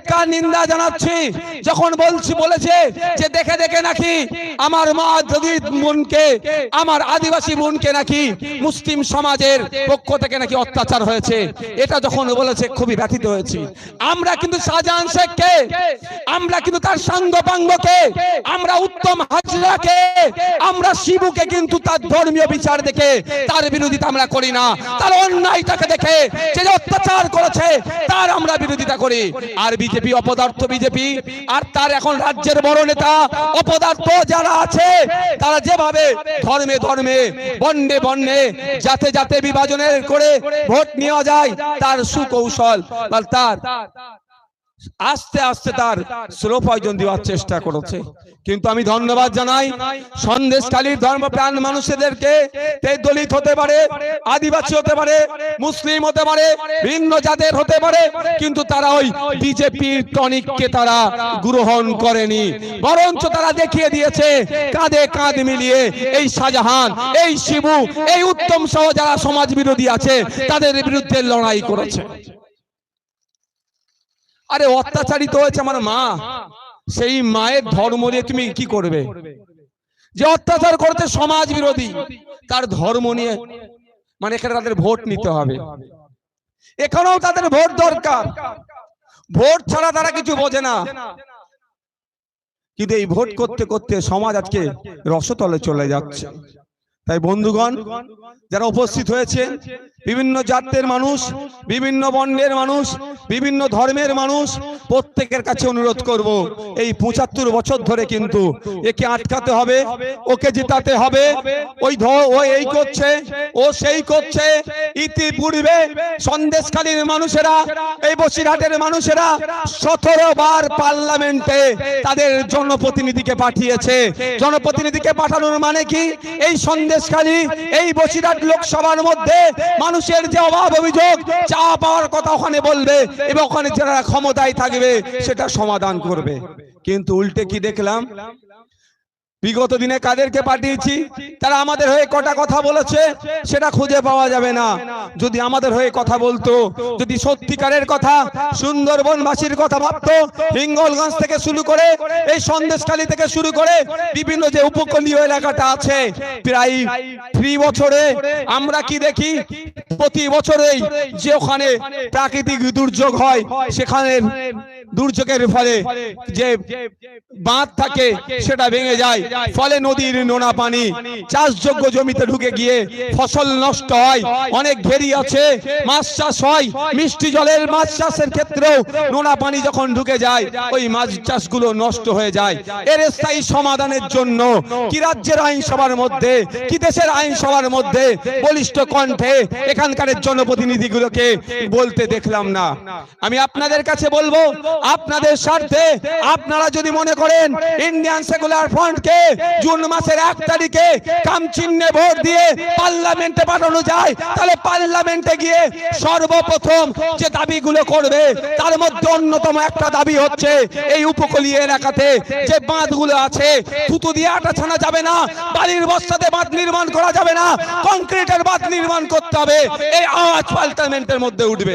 ধিক্কার নিন্দা জানাচ্ছি। যখন বলছি, বলেছে যে দেখে দেখে নাকি আমার মা যদি বোনকে আমার আদিবাসী বোনকে নাকি মুসলিম সমাজের পক্ষ থেকে নাকি অত্যাচার হয়েছে। এটা যখন বলেছে, খুবই ব্যথিত হয়েছি। আমরা কিন্তু শাহজাহান শেখকে, আমরা কিন্তু তার সাঙ্গপাঙ্গকে আমরা উত্তম হাজরাকে, আমরা শিবুকে কিন্তু তার ধর্মীয় বিচার দেখে, তার বিরোধিতা আমরা করি না। তার অন্যায়টাকে দেখে যে অত্যাচার করেছে, তার আমরা বিরোধিতা করি। আর বিজেপি, অপদার্থ বিজেপি, আর তার এখন রাজ্যের বড় নেতা, অপদার্থ যারা আছে, তারা যেভাবে ধর্মে ধর্মে বন্ডে বন্ডে যাতে যাতে বিভাজনের করে ভোট নেওয়া যায়, তার সুকৌশল তার আস্তে আস্তে তার স্লো পয়জন দেওয়ার চেষ্টা করেছে। কিন্তু আমি ধন্যবাদ জানাই। সন্দেশকালীর ধর্মপ্রাণ মানুষদেরকে। তে দলিত হতে পারে, আদিবাসী হতে পারে, মুসলিম হতে পারে, ভিন্ন জাতের হতে পারে। কিন্তু তারা ওই বিজেপির টনিককে তারা গ্রহণ করেনি। বরঞ্চ তারা দেখিয়ে দিয়েছে, কাঁধে কাঁধ মিলিয়ে এই শাহজাহান, এই শিবু, এই উত্তম সহ যারা সমাজ বিরোধী আছে, তাদের বিরুদ্ধে লড়াই করেছে। আরে অত্যাচারিত হয়েছে আমার মা। সেই মায়ের ধর্ম নিয়ে তুমি কি করবে? যে অত্যাচার করতে সমাজ বিরোধী, তার ধর্ম নিয়ে মানে এখানে তাদের ভোট নিতে হবে। এখানেও তাদের ভোট দরকার। ভোট ছাড়া তারা কিছু বোঝে না। কিন্তু এই ভোট করতে করতে সমাজ আজকে রসতলে চলে যাচ্ছে। তাই বন্ধুগণ, যারা উপস্থিত হয়েছে বিভিন্ন জাতের মানুষ, বিভিন্ন বর্ণের মানুষ, বিভিন্ন ধর্মের মানুষ, প্রত্যেকের কাছে অনুরোধ করব, এই পঁচাত্তর বছর ধরে কিন্তু একে আটকাতে হবে, ওকে জিতাতে হবে, ওই ও এই করছে, ও সেই করছে, ইতিপূর্বে সন্দেশকালীর মানুষেরা, এই বসিরহাটের মানুষেরা সতেরো বার পার্লামেন্টে তাদের জনপ্রতিনিধিকে পাঠিয়েছে। জনপ্রতিনিধিকে পাঠানোর মানে কি? এই সন্দেশখালী এই বসিরহাট লোকসভার মধ্যে মানুষের যে অভাব অভিযোগ, চা পাওয়ার কথা ওখানে বলবে এবং ওখানে যারা ক্ষমতায় থাকবে, সেটা সমাধান করবে। কিন্তু উল্টে কি দেখলাম? বিগত দিনে কাদেরকে পাঠিয়েছি? তারা আমাদের হয়ে কটা কথা বলেছে, সেটা খুঁজে পাওয়া যাবে না। যদি আমাদের হয়ে কথা বলতো, যদি সত্যিকারের কথা, সুন্দরবনবাসীর কথা ভাবতো, হিঙ্গলগঞ্জ থেকে শুরু করে, এই সন্দেশখালী থেকে শুরু করে বিভিন্ন যে উপকূলীয় এলাকাটা আছে, প্রায় থ্রি বছরে আমরা কি দেখি? প্রতি বছরেই যে ওখানে প্রাকৃতিক দুর্যোগ হয়, সেখানে দুর্যোগের ফলে যে বাঁধ থাকে, সেটা ভেঙে যায়। ফলে নদীর নোনা পানি, চাষযোগ্য জমিতে ঢুকে গিয়ে ফসল নষ্ট হয়। অনেক ঘেরি আছে, মাছ চাষ হয়। মিষ্টি জলের মাছ চাষের ক্ষেত্রেও নোনা পানি যখন ঢুকে যায়, ওই মাছ চাষগুলো নষ্ট হয়ে যায়। এর স্থায়ী সমাধানের জন্য কি রাজ্যের আইনসভার মধ্যে, কি দেশের আইনসভার মধ্যে বলিষ্ঠ কণ্ঠে এখানকার জনপ্রতিনিধিগুলোকে বলতে দেখলাম না। আমি আপনাদের কাছে বলব, আপনাদের স্বার্থে আপনারা যদি মনে করেন, ইন্ডিয়ান সেকুলার ফ্রন্টকে জুন মাসের এক তারিখে কাম চিহ্নে ভোট দিয়ে পার্লামেন্টে পাঠানো যায়। তাহলে পার্লামেন্টে গিয়ে সর্বপ্রথম যে দাবিগুলো করবে, তার মধ্যে অন্যতম একটা দাবি হচ্ছে, এই উপকূলীয় এলাকাতে যে বাঁধগুলো আছে, থুতু দিয়ে আটা ছানা যাবে না, বালির বস্তাতে বাঁধ নির্মাণ করা যাবে না, কংক্রিটের বাঁধ নির্মাণ করতে হবে, এই আওয়াজ পার্লামেন্টের মধ্যে উঠবে।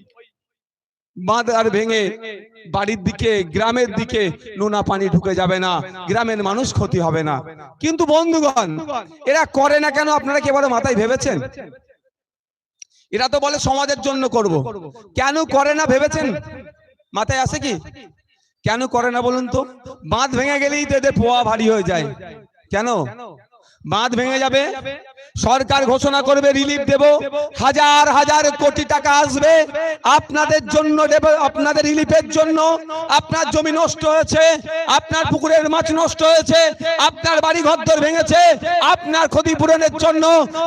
বাঁধ আর ভেঙে বাড়ির দিকে, গ্রামের দিকে নোনা পানি ঢুকে যাবে না, গ্রামের মানুষ ক্ষতি হবে না। কিন্তু বন্ধুগণ, এরা করে না কেন? আপনারা কেবল মাথায় ভেবেছেন? এরা তো বলে সমাজের জন্য করব। কেন করে না ভেবেছেন? মাথায় আছে কি? কেন করে না বলুন তো? বাঁধ ভেঙে গেলেই তো এদের পোয়া ভারী হয়ে যায়। কেন? বাঁধ ভেঙে যাবে। সরকার ঘোষণা করবে রিলিফ দেব। হাজার হাজার কোটি টাকা আসবে। আপনাদের জন্য দেব, আপনাদের রিলিফের জন্য। আপনার জমি নষ্ট হয়েছে, আপনার পুকুরের মাছ নষ্ট হয়েছে, আপনার বাড়ি ঘরদর ভেঙেছে, আপনার ক্ষতিপূরণের জন্য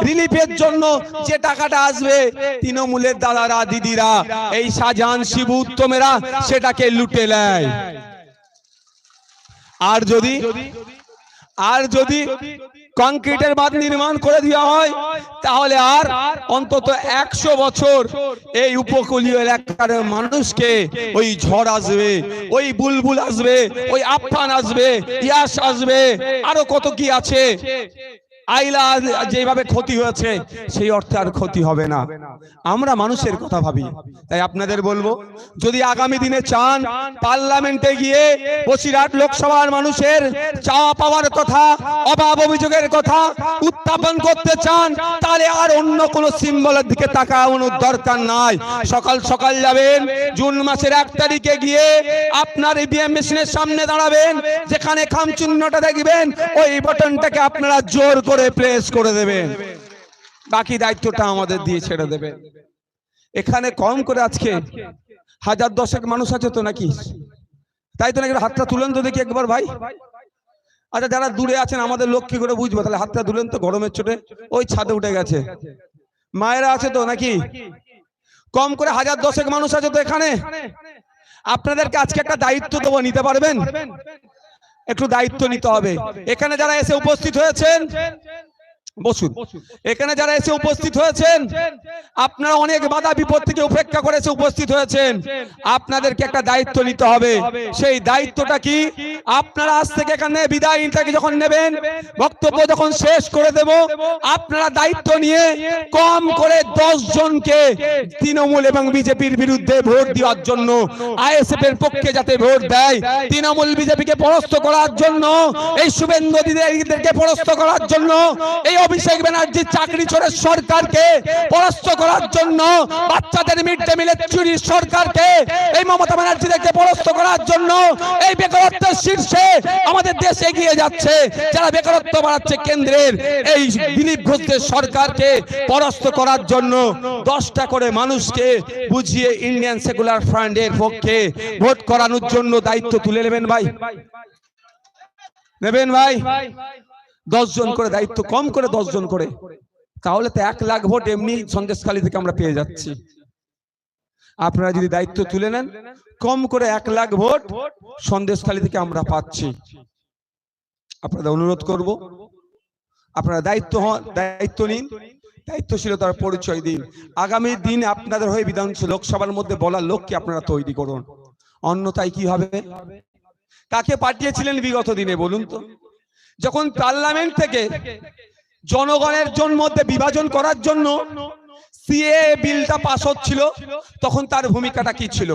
রিলিফের জন্য যে টাকাটা আসবে, তৃণমূলের দাদারা, দিদিরা, এই শাহজাহান শিবু উত্তমেরা সেটাকে লুটে নেয়। আর যদি আর যদি কংক্রিটের বাঁধ নির্মাণ করে দেওয়া হয়, তাহলে আর অন্তত একশো বছর এই উপকূলীয় এলাকার মানুষকে ওই ঝড় আসবে, ওই বুলবুল আসবে, ওই আফান আসবে, ইয়াস আসবে, আরও কত কি আছে? আইলা যেভাবে ক্ষতি হয়েছে, সেই অর্থে আর ক্ষতি হবে না। আমরা মানুষের কথা ভাবি। তাই আপনাদের বলব, যদি আগামী দিনে চান পার্লামেন্টে গিয়ে বসিরহাট লোকসভার মানুষের চাওয়া পাওয়ার কথা, অভাব অভিযোগের কথা উত্থাপন করতে চান, তাহলে আর অন্য কোনো সিম্বলের দিকে তাকানোর দরকার নাই। সকাল সকাল যাবেন, জুন মাসের এক তারিখে গিয়ে আপনার ইভিএম মেশিনের সামনে দাঁড়াবেন, যেখানে খাম চিহ্নটা দেখবেন, ওই বাটনটাকে আপনারা জোর করে প্রেস করে দেবেন বাকি দায়িত্বটা আমাদের দিয়ে ছেড়ে দেবে। এখানে কম করে আজকে হাজার দশেক মানুষ আছে তো নাকি? তাই তো নাকি হাতটা তুলেন তো দেখি একবার ভাই। আচ্ছা যারা দূরে আছেন, আমাদের লোক কি করে বুঝব? তাহলে হাতটা তুলেন তো, গরমের চোটে। ওই ছাদে উঠে গেছে। মায়েরা আছে তো নাকি? কম করে হাজার দশেক মানুষ আছে তো এখানে। আপনাদেরকে আজকে একটা দায়িত্ব দেবো, নিতে পারবেন? একটু দায়িত্ব নিতে হবে। এখানে যারা এসে উপস্থিত হয়েছেন বসুন। এখানে যারা এসে উপস্থিত হয়েছেন আপনারা অনেক বাধা বিপদ থেকে উপেক্ষা করে এসে উপস্থিত হয়েছেন। আপনাদেরকে একটা দায়িত্ব নিতে হবে। সেই দায়িত্বটা কি? আপনারা আজ থেকে এখানে বিদায় থেকে যখন নেবেন বক্তব্য যখন শেষ করে দেব আপনারা দায়িত্ব নিয়ে কম করে দশ জনকে তৃণমূল এবং বিজেপির বিরুদ্ধে ভোট দেওয়ার জন্য আইএসএফ এর পক্ষে যাতে ভোট দেয় তৃণমূল বিজেপিকে পরস্ত করার জন্য এই শুভেন্দু দিদিদেরকে পরাস্ত করার জন্য এই অভিষেক ব্যানার্জির চাকরি চোরের সরকারকে পরাস্ত করার জন্য বাচ্চাদের মিড ডে মিলের চুরির সরকারকে এই মমতা ব্যানার্জিদেরকে পরাস্ত করার জন্য এই বেকারত্বের শীর্ষে আমাদের দেশ এগিয়ে যাচ্ছে। যারা বেকারত্ব বাড়াচ্ছে কেন্দ্রের, এই দিলীপ ঘোষদের সরকারকে পরাস্ত করার জন্য দশটা করে মানুষকে বুঝিয়ে ইন্ডিয়ান সেকুলার ফ্রান্ডের পক্ষে ভোট করানোর জন্য দায়িত্ব তুলে নেবেন ভাই। নেবেন ভাই? জন করে দায়িত্ব কম করে দশ জন করে তাহলে তো এক লাখ ভোট এমনি সন্দেশখালী থেকে আমরা পেয়ে যাচ্ছি। আপনারা যদি দায়িত্ব তুলে নেন কম করে এক লাখ ভোট সন্দেশখালী থেকে আমরা পাচ্ছি। আপনাদের অনুরোধ করব আপনারা দায়িত্ব হন দায়িত্ব নিন দায়িত্বশীলতার পরিচয় দিন। আগামী দিন আপনাদের হয়ে বিধানসভা লোকসভার মধ্যে বলার লোককে আপনারা তৈরি করুন। অন্যথায় কি হবে? কাকে পাঠিয়েছিলেন বিগত দিনে বলুন তো। যখন পার্লামেন্ট থেকে জনগণের জন্য মধ্যে বিভাজন করার জন্য সিএ বিলটা পাস হচ্ছিল, তখন তার ভূমিকাটা কি ছিল?